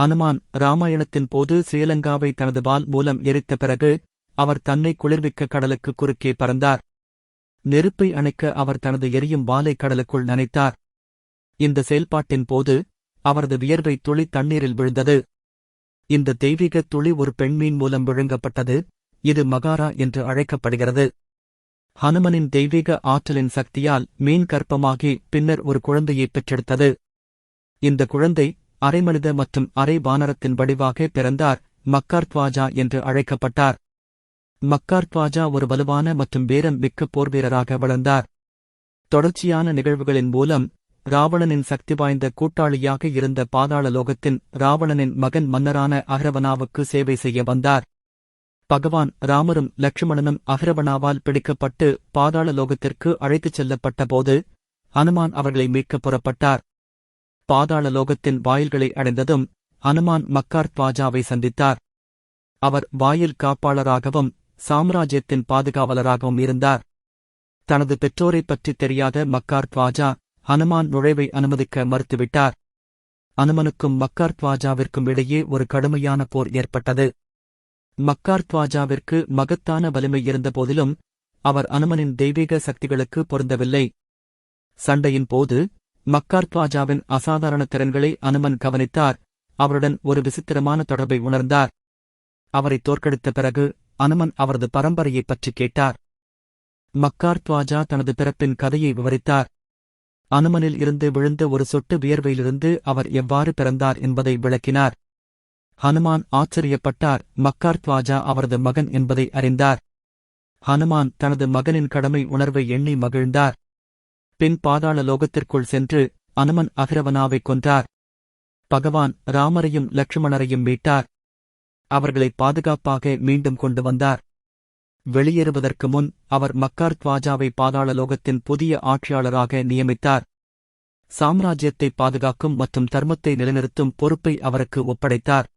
ஹனுமான் ராமாயணத்தின் போது ஸ்ரீலங்காவை தனது வால் மூலம் எரித்த பிறகு அவர் தன்னை குளிர்விக்க கடலுக்கு குறுக்கே பறந்தார். நெருப்பை அணைக்க அவர் தனது எரியும் வாலை கடலுக்குள் நனைத்தார். இந்த செயல்பாட்டின் போது அவரது வியர்வை துளி தண்ணீரில் விழுந்தது. இந்த தெய்வீக துளி ஒரு பெண்மீன் மூலம் விழுங்கப்பட்டது. இது மகாரா என்று அழைக்கப்படுகிறது. ஹனுமனின் தெய்வீக ஆற்றலின் சக்தியால் மீன் கற்பமாகி பின்னர் ஒரு குழந்தையை பெற்றெடுத்தது. இந்த குழந்தை அரைமனித மற்றும் அரை வானரத்தின் வடிவாக பிறந்தார் மக்கார்த்வாஜா என்று அழைக்கப்பட்டார். மக்கார்த்வாஜா ஒரு வலுவான மற்றும் பேரம் மிக்க போர்வீரராக வளர்ந்தார். தொடர்ச்சியான நிகழ்வுகளின் மூலம் ராவணனின் சக்தி வாய்ந்த கூட்டாளியாக இருந்த பாதாள லோகத்தின் ராவணனின் மகன் மன்னரான அகரவனாவுக்கு சேவை செய்ய வந்தார். பகவான் ராமரும் லட்சுமணனும் அகரவனாவால் பிடிக்கப்பட்டு பாதாள லோகத்திற்கு அழைத்துச் செல்லப்பட்டபோது அனுமான் ஹனுமான் அவர்களை மீட்கப் புறப்பட்டார். பாதாள லோகத்தின் வாயில்களை அடைந்ததும் அனுமான் மக்கார்த்வாஜாவை சந்தித்தார். அவர் வாயில் காப்பாளராகவும் சாம்ராஜ்யத்தின் பாதுகாவலராகவும் இருந்தார். தனது பெற்றோரைப் பற்றி தெரியாத மக்கார்த்வாஜா ஹனுமான் நுழைவை அனுமதிக்க மறுத்துவிட்டார். அனுமனுக்கும் மக்கார்த்வாஜாவிற்கும் இடையே ஒரு கடுமையான போர் ஏற்பட்டது. மக்கார்த்வாஜாவிற்கு மகத்தான வலிமை இருந்தபோதிலும் அவர் அனுமனின் தெய்வீக சக்திகளுக்கு பொருந்தவில்லை. சண்டையின் போது மக்கார்த்வாஜாவின் அசாதாரண திறன்களை அனுமன் கவனித்தார். அவருடன் ஒரு விசித்திரமான தொடர்பை உணர்ந்தார். அவரை தோற்கடித்த பிறகு அனுமன் அவரது பரம்பரையைப் பற்றி கேட்டார். மக்கார்த்வாஜா தனது பிறப்பின் கதையை விவரித்தார். அனுமனில் இருந்து விழுந்த ஒரு சொட்டு வியர்வையிலிருந்து அவர் எவ்வாறு பிறந்தார் என்பதை விளக்கினார். ஹனுமான் ஆச்சரியப்பட்டார். மக்கார்த்வாஜா அவரது மகன் என்பதை அறிந்தார். ஹனுமான் தனது மகனின் கடமை உணர்வை எண்ணி மகிழ்ந்தார். பின் பாதாள லோகத்திற்குள் சென்று அனுமன் அகிரவனாவைக் கொன்றார். பகவான் ராமரையும் லட்சுமணரையும் மீட்டார். அவர்களை பாதுகாப்பாக மீண்டும் கொண்டு வந்தார். வெளியேறுவதற்கு முன் அவர் மக்கார்த்வாஜாவை பாதாள லோகத்தின் புதிய ஆட்சியாளராக நியமித்தார். சாம்ராஜ்யத்தை பாதுகாக்கும் மற்றும் தர்மத்தை நிலைநிறுத்தும் பொறுப்பை அவருக்கு ஒப்படைத்தார்.